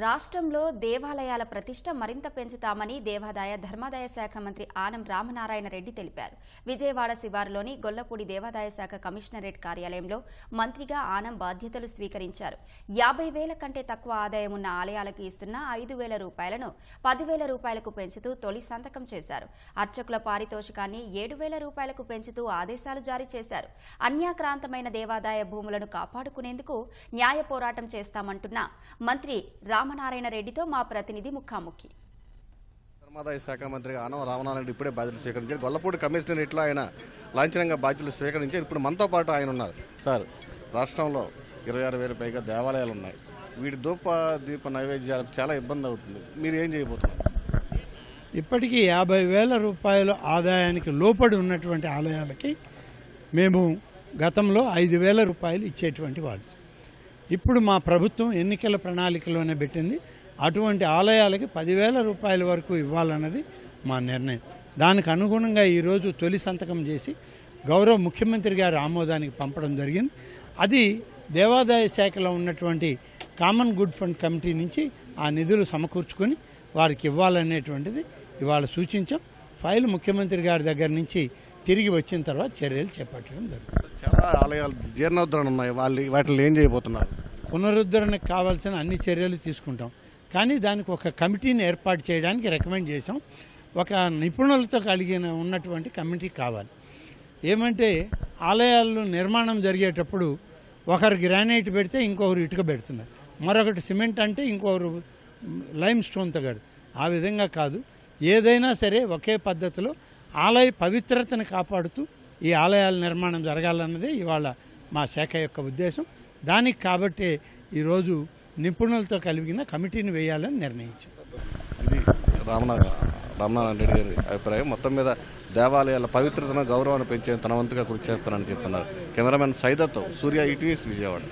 రాష్ట్రంలో దేవాలయాల ప్రతిష్ట మరింత పెంచుతామని దేవాదాయ ధర్మాదాయ శాఖ మంత్రి ఆనం రామనారాయణ రెడ్డి తెలిపారు. విజయవాడ శివారులోని గొల్లపూడి దేవాదాయ శాఖ కమిషనరేట్ కార్యాలయంలో మంత్రిగా ఆనం బాధ్యతలు స్వీకరించారు. యాభై వేల కంటే తక్కువ ఆదాయం ఉన్న ఆలయాలకు ఇస్తున్న ఐదు వేల రూపాయలను పదివేల రూపాయలకు పెంచుతూ తొలి సంతకం చేశారు. అర్చకుల పారితోషికాన్ని ఏడు వేల రూపాయలకు పెంచుతూ ఆదేశాలు జారీ చేశారు. అన్యాక్రాంతమైన దేవాదాయ భూములను కాపాడుకునేందుకు న్యాయ పోరాటం చేస్తామంటున్న మంత్రి రామనారాయణ రెడ్డితో మా ప్రతినిధి ముఖాముఖి. ధర్మాదాయ శాఖ మంత్రి ఆనవ రామనారాయణ ఇప్పుడు బాధ్యతలు స్వీకరించారు. గొల్లపూడి కమిషనరేట్లో ఆయన లాంఛనంగా బాధ్యతలు స్వీకరించారు. ఇప్పుడు మనతో పాటు ఆయన ఉన్నారు. సార్ రాష్ట్రంలో ఇరవై ఆరు వేల పైగా దేవాలయాలు ఉన్నాయి. వీటి ధూప దీప నైవేద్యాలకు చాలా ఇబ్బంది అవుతుంది. మీరు ఏం చేయబోతున్నారు? ఇప్పటికీ యాభై వేల రూపాయల ఆదాయానికి లోపడి ఉన్నటువంటి ఆలయాలకి మేము గతంలో ఐదు వేల రూపాయలు ఇచ్చేటువంటి వాళ్ళు ఇప్పుడు మా ప్రభుత్వం ఎన్నికల ప్రణాళికలోనే పెట్టింది. అటువంటి ఆలయాలకి పదివేల రూపాయల వరకు ఇవ్వాలన్నది మా నిర్ణయం. దానికి అనుగుణంగా ఈరోజు తొలి సంతకం చేసి గౌరవ ముఖ్యమంత్రి గారి ఆమోదానికి పంపడం జరిగింది. అది దేవాదాయ శాఖలో ఉన్నటువంటి కామన్ గుడ్ ఫండ్ కమిటీ నుంచి ఆ నిధులు సమకూర్చుకొని వారికి ఇవ్వాలనేటువంటిది ఇవాళ సూచించాం. ఫైల్ ముఖ్యమంత్రి గారి దగ్గర నుంచి తిరిగి వచ్చిన తర్వాత చర్యలు చేపట్టడం జరుగుతుంది. చాలా ఆలయాలు జీర్ణోద్ధరణ ఉన్నాయి. వాళ్ళు వాటిని ఏం చేయబోతున్నారు? పునరుద్ధరణకు కావాల్సిన అన్ని చర్యలు తీసుకుంటాం. కానీ దానికి ఒక కమిటీని ఏర్పాటు చేయడానికి రికమెండ్ చేసాం ఒక నిపుణులతో కలిగిన ఉన్నటువంటి కమిటీ కావాలి. ఏమంటే ఆలయాల్లో నిర్మాణం జరిగేటప్పుడు ఒకరు గ్రానైట్ పెడితే ఇంకొకరు ఇటుక పెడుతున్నారు. మరొకటి సిమెంట్ అంటే ఇంకొకరు లైమ్ స్టోన్తో కడుతుంది ఆ విధంగా కాదు. ఏదైనా సరే ఒకే పద్ధతిలో ఆలయ పవిత్రతను కాపాడుతూ ఈ ఆలయాల నిర్మాణం జరగాలన్నది ఇవాళ మా శాఖ యొక్క ఉద్దేశం. దానికి కాబట్టి ఈరోజు నిపుణులతో కలిగిన కమిటీని వేయాలని నిర్ణయించాం. ఇది రామనారాయణ రెడ్డి గారి అభిప్రాయం. మొత్తం మీద దేవాలయాల పవిత్రతను గౌరవాన్ని పెంచే తన వంతుగా కృషి చేస్తానని చెప్తున్నారు. కెమెరామెన్ సైదత్తో సూర్య ఈటీవీస్ విజయవాడ.